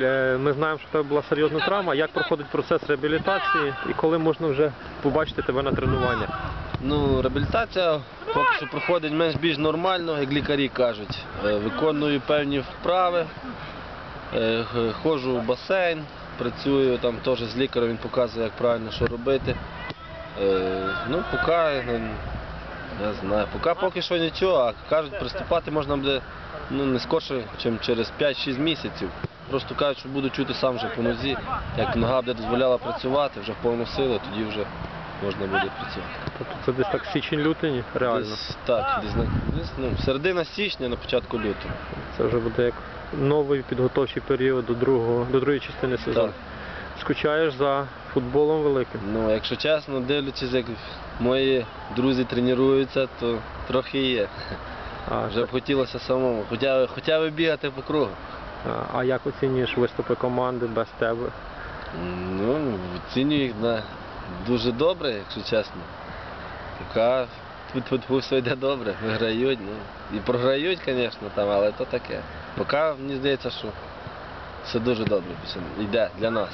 Е, Ми знаємо, що в тебе була серйозна травма. Як проходить процес реабілітації і коли можна вже побачити тебе на тренуваннях? Ну, реабілітація поки що проходить менш-більш нормально, як лікарі кажуть. Е, Виконую певні вправи, е, ходжу в басейн, працюю там теж з лікарем, він показує, як правильно що робити. Ну, поки, ну, не знаю, поки поки що нічого, а кажуть, приступати можна буде ну, не скорше, ніж через 5-6 місяців. Просто кажуть, що буду чути сам вже по нозі, як нога буде дозволяла працювати вже в повну силу, тоді вже можна буде працювати. Тобто це десь так січень-лютень, реально. Десь, так, десь, десь ну, середина січня, на початку лютого. Це вже буде як новий підготовчий період до другого, до другої частини сезону. Так. Скучаєш за футболом великим. Ну, якщо чесно, дивлячись, як мої друзі тренуються, то трохи є. А, Вже б хотілося самому, хоча, хоча б бігати по кругу. А, як оцінюєш виступи команди без тебе? Ну, оцінюю їх на дуже добре, якщо чесно. Тут, тут все йде добре, виграють, ну. І програють, звісно, там, але то таке. Поки мені здається, що все дуже добре йде для нас.